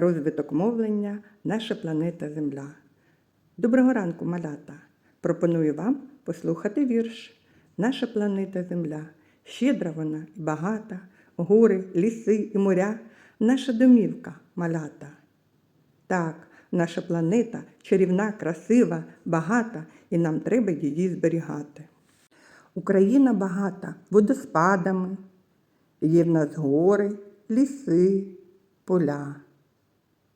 розвиток мовлення, наша планета Земля. Доброго ранку, малята! Пропоную вам послухати вірш. Наша планета Земля. Щедра вона і багата, гори, ліси і моря, наша домівка малята. Так, наша планета чарівна, красива, багата, і нам треба її зберігати. Україна багата водоспадами, є в нас гори, ліси, поля.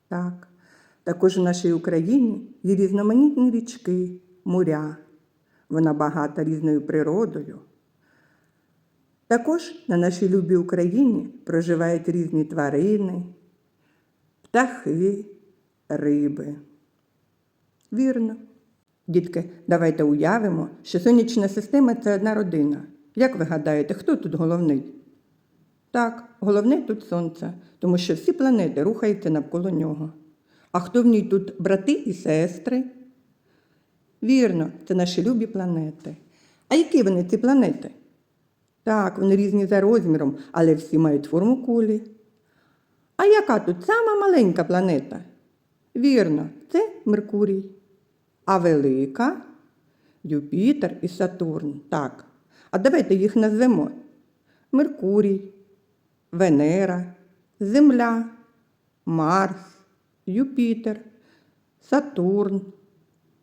Так, також в нашій Україні є різноманітні річки, моря. Вона багата різною природою. Також на нашій любій Україні проживають різні тварини, птахи, риби. Вірно. Дітки, давайте уявимо, що сонячна система це одна родина. Як ви гадаєте, хто тут головний? Так, головне тут сонце, тому що всі планети рухаються навколо нього. А хто в ній тут брати і сестри? Вірно, це наші любі планети. А які вони ці планети? Так, вони різні за розміром, але всі мають форму кулі. А яка тут сама маленька планета? Вірно, це Меркурій. А велика Юпітер і Сатурн. Так. А давайте їх назвемо: Меркурій, Венера, Земля, Марс, Юпітер, Сатурн,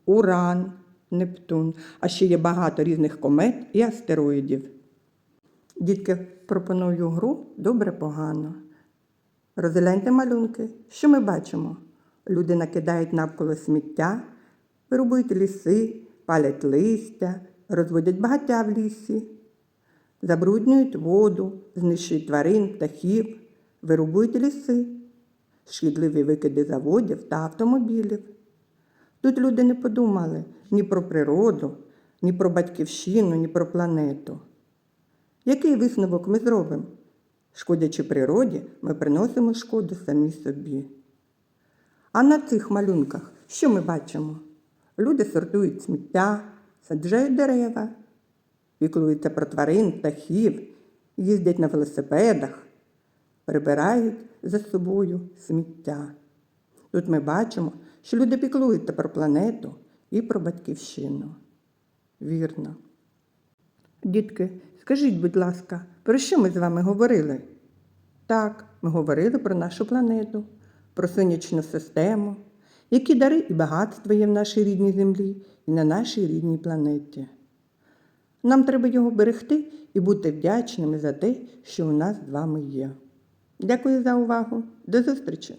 Уран, Нептун. А ще є багато різних комет і астероїдів. Дітки, пропоную гру добре погано. Розгляньте малюнки. Що ми бачимо? Люди накидають навколо сміття, вирубують ліси, палять листя, розводять багаття в лісі, забруднюють воду, знищують тварин, птахів, вирубують ліси, шкідливі викиди заводів та автомобілів. Тут люди не подумали ні про природу, ні про батьківщину, ні про планету. Який висновок ми зробимо? Шкодячи природі, ми приносимо шкоду самі собі. А на цих малюнках що ми бачимо? Люди сортують сміття, саджають дерева, піклуються про тварин, птахів, їздять на велосипедах, прибирають за собою сміття. Тут ми бачимо, що люди піклуються про планету і про батьківщину. Вірно. Дітки, скажіть, будь ласка, про що ми з вами говорили? Так, ми говорили про нашу планету, про сонячну систему, які дари і багатства є в нашій рідній землі і на нашій рідній планеті. Нам треба його берегти і бути вдячними за те, що у нас з вами є. Дякую за увагу. До зустрічі!